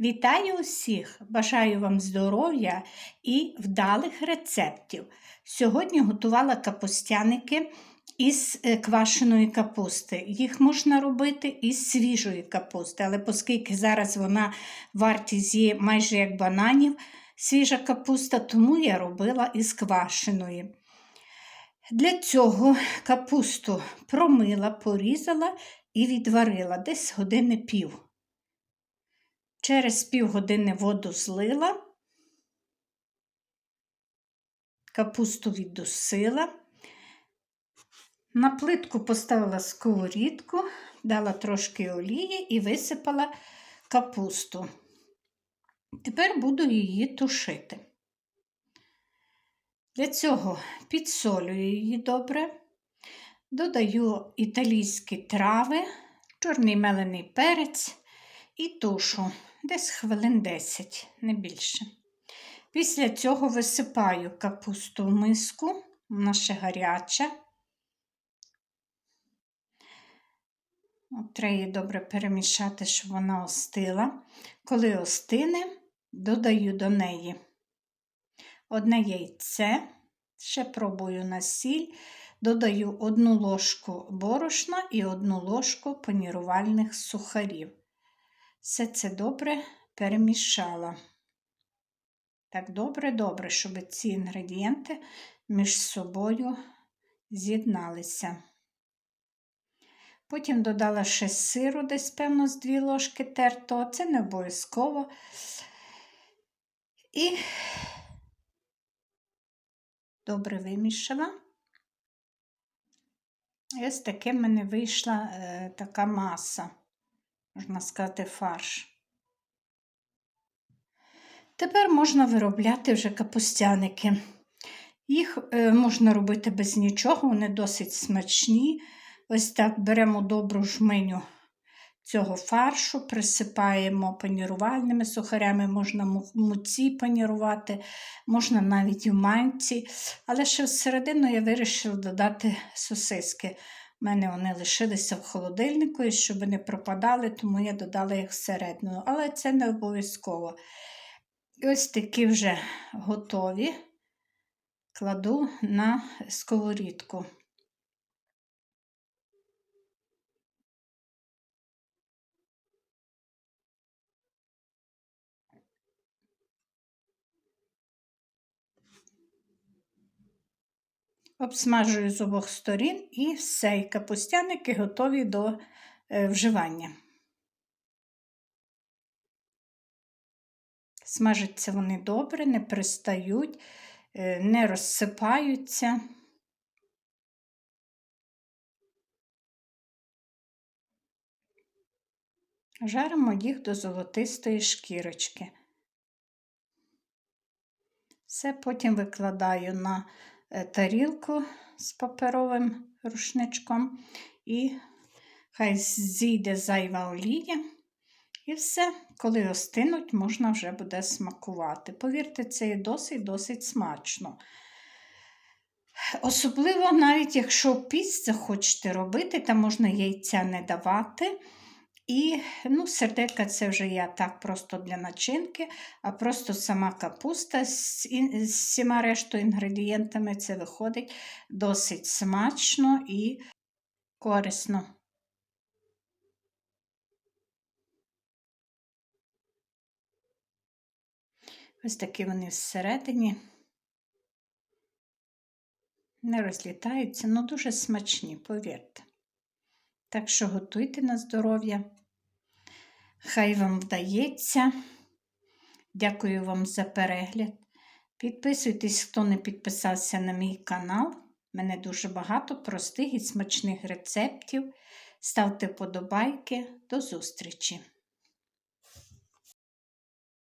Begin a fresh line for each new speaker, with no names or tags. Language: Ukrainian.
Вітаю усіх! Бажаю вам здоров'я і вдалих рецептів. Сьогодні готувала капустяники із е, квашеної капусти. Їх можна робити із свіжої капусти, але оскільки зараз вона вартість є майже як бананів, свіжа капуста, тому я робила із квашеної. Для цього капусту промила, порізала і відварила десь години пів. Через півгодини воду злила, капусту віддусила, на плитку поставила сковорідку, дала трошки олії і висипала капусту. Тепер буду її тушити. Для цього підсолюю її добре, додаю італійські трави, чорний мелений перець і тушу десь хвилин 10, не більше. Після цього висипаю капусту в миску, вона ще гаряча. Треба її добре перемішати, щоб вона остила. Коли остине, додаю до неї одне яйце, ще пробую на сіль, додаю одну ложку борошна і одну ложку панірувальних сухарів. Все це добре перемішала. Так добре-добре, щоб ці інгредієнти між собою з'єдналися. Потім додала ще сиру, десь, певно, з дві ложки тертого, це не обов'язково. І добре вимішала. І ось таке мене вийшла е, така маса можна сказати, фарш. Тепер можна виробляти вже капустяники. Їх е, можна робити без нічого, вони досить смачні. Ось так беремо добру жменю цього фаршу, присипаємо панірувальними сухарями, можна муці панірувати, можна навіть в манці. Але ще всередину я вирішила додати сосиски. У мене вони лишилися в холодильнику, і щоб не пропадали, тому я додала їх всередину. Але це не обов'язково. І ось такі вже готові, кладу на сковорідку. Обсмажую з обох сторін і все, і капустяники готові до е, вживання. Смажаться вони добре, не пристають, е, не розсипаються. Жаримо їх до золотистої шкірочки. Все потім викладаю на тарілку з паперовим рушничком і хай зійде зайва олія. І все, коли остинуть, можна вже буде смакувати. Повірте, це є досить-досить смачно. Особливо, навіть якщо піст захочете робити, там можна яйця не давати. І ну, серделька це вже я так просто для начинки, а просто сама капуста з, всіма рештою інгредієнтами це виходить досить смачно і корисно. Ось такі вони всередині. Не розлітаються, але ну, дуже смачні, повірте. Так що готуйте на здоров'я. Хай вам вдається. Дякую вам за перегляд. Підписуйтесь, хто не підписався на мій канал. Мене дуже багато простих і смачних рецептів. Ставте подобайки. До зустрічі!